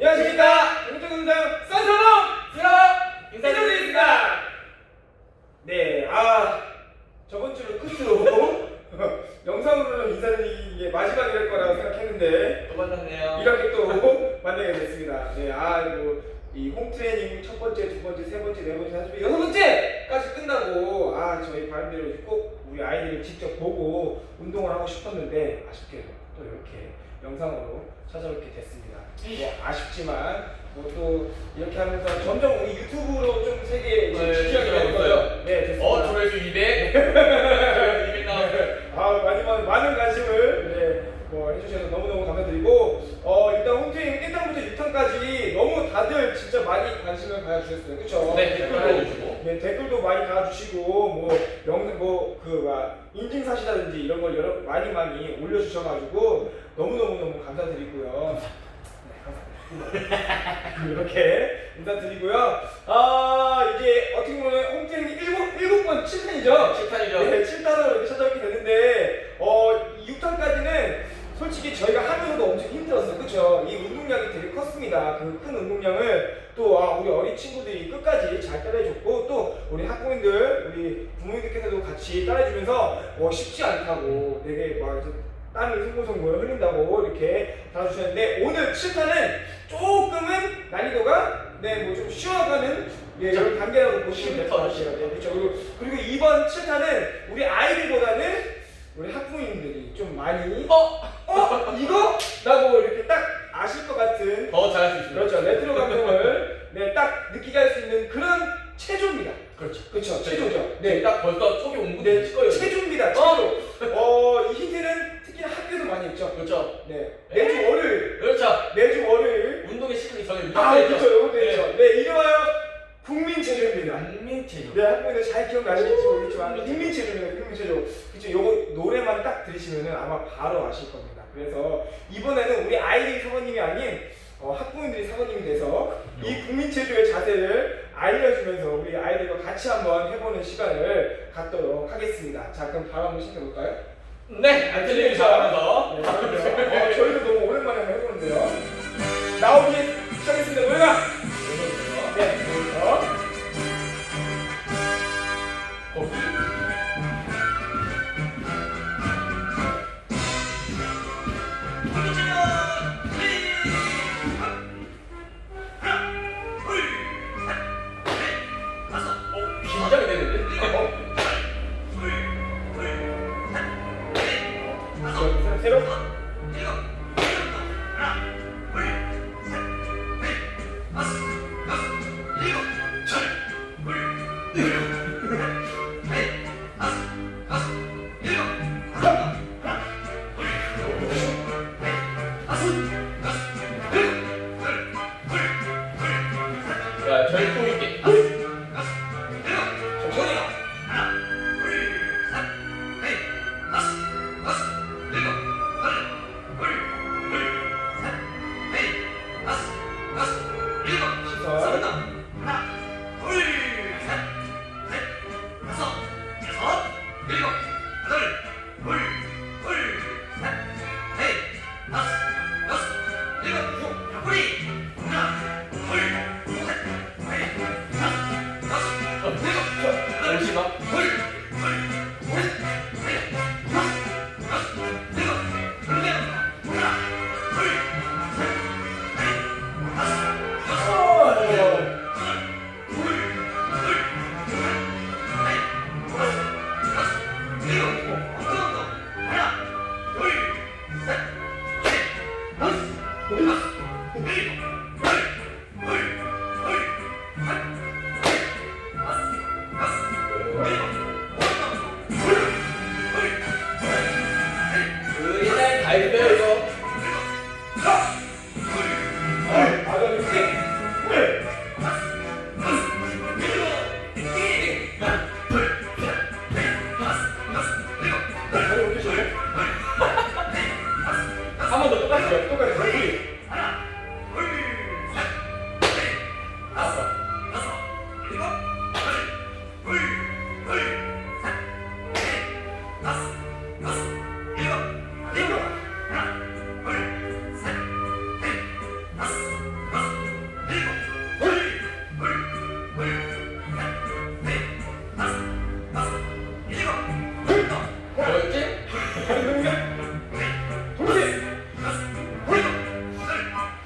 안녕하십니까? 공정공장 썬서롱 드럼 인사드리겠습니다. 네 아 저번 주를 끝으로 영상으로는 인사드리기 마지막일 거라고 생각했는데 또 만났네요. 이렇게 또 만나게 됐습니다. 네아 이거 이 홈트레이닝 첫 번째, 두 번째, 세 번째, 네 번째, 다섯 번째, 여섯 번째까지 끝나고 아 저희 바람대로 꼭 우리 아이들을 직접 보고 운동을 하고 싶었는데 아쉽게도 또 이렇게 영상으로 찾아뵙게 됐습니다. 뭐 아쉽지만 뭐 또 이렇게 하면서 점점 우리 유튜브로 좀 세계 네, 지키하게 될. 거예요. 네, 됐습니다. 어, 조회수 200. 조회수 200 나왔어요. 아, 많이 많은, 많은 관심을 네, 뭐 해주셔서 너무너무 감사드리고 어 일단 홈트레이닝 1탄부터 6탄까지 너무 다들 진짜 많이 관심을 가져주셨어요. 그쵸? 네, 댓글 달아주시고. 네, 댓글도 많이 달아주시고 뭐 영상 뭐그 인증사시라든지 이런 걸 여러 많이 많이 올려주셔가지고 너무 너무 너무 감사드리고요. 네, 감사합니다. 이렇게 인사드리고요. 아 이제 어떻게 보면 홈트레이닝 7, 7번 7탄이죠? 7탄이죠. 네, 7탄으로 이렇게 찾아뵙게 됐는데 어 6탄까지는 솔직히 저희가 하면서도 엄청 힘들었어요. 그쵸? 이 운동량이 되게 컸습니다. 그 큰 운동량을 또 아, 우리 어린 친구들이 끝까지 잘 따라해줬고 또 우리 학부모님들, 우리 부모님들께서도 같이 따라해주면서 어, 쉽지 않다고 되게 막 이제 땀이 송골송골 흘린다고 이렇게 달아주셨는데 오늘 7탄은 조금은 난이도가 네, 뭐 좀 쉬어가는 예, 자, 이런 단계라고 보시면 될 것 같아요. 네, 그렇죠. 그리고, 그리고 이번 7탄은 우리 아이들보다는 우리 학부모님들이 좀 많이 어? 어? 이거? 라고 이렇게 딱 아실 것 같은 더 잘할 수 있습니다. 그렇죠. 레트로 감성을 네, 딱 느끼게 할 수 있는 그런 체조입니다. 그렇죠. 그렇죠. 체조죠. 네, 네. 딱 벌써 초기 온부터 네, 칠 거예요. 체조입니다. 체조. 어, 이 힌트는 특히 했죠. 그렇죠. 네. 매주 월요일. 그렇죠. 매주 월요일. 운동의 시간이 전에 아, 그렇죠. 요것도 있죠. 네, 이름하여 국민체조입니다. 국민체조. 네, 학부모들 잘 기억나실지 모르겠지만 국민체조입니다. 국민체조. 그쵸? 요거 노래만 딱 들으시면은 아마 바로 아실 겁니다. 그래서 이번에는 우리 아이들이 사모님이 아닌 어, 학부모님들이 사모님이 돼서 이 국민체조의 자세를 알려주면서 우리 아이들과 같이 한번 해보는 시간을 갖도록 하겠습니다. 자, 그럼 바로 한번 시켜볼까요? 네, 안 틀리면 잘하면서. Yeah. 새로? 야, Huh? 그 옛날 가입해요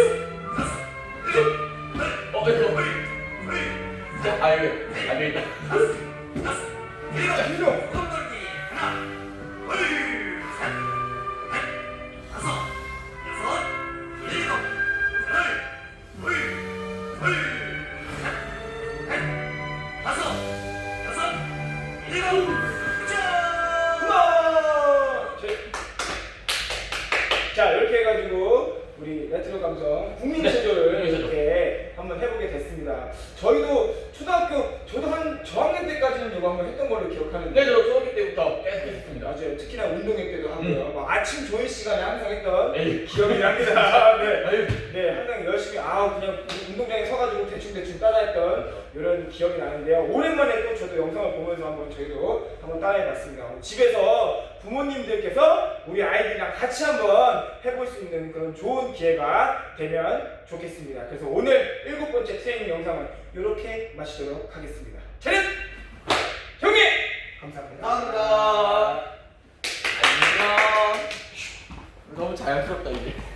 Woo! 우리 레트로 감성 국민 네, 체조를 국민 체조. 이렇게 한번 해보게 됐습니다. 저희도 초등학교 저도 한 저학년 때까지는 이거 한번 했던 걸로 기억하는데 네, 저 초등학교 때부터 계속 했습니다. 맞아요. 특히나 운동회 때도 하고요. 막 아침 조회 시간에 항상 했던 에이. 기억이 납니다. 네. 아유, 네, 항상 열심히 아 그냥 운동장에 서가지고 대충 대충 따라했던 이런 기억이 나는데요. 오랜만에 또 저도 영상을 보면서 한번 저희도 한번 따라해봤습니다. 집에서 부모님들께서 우리 아이들이랑 같이 한번 해볼 수 있는 그런 좋은 기회가 되면 좋겠습니다. 그래서 오늘 일곱 번째 트레이닝 영상은 이렇게 마치도록 하겠습니다. 차렷! 경기! 감사합니다. 감사합니다. 안녕. 너무 자연스럽다, 이제.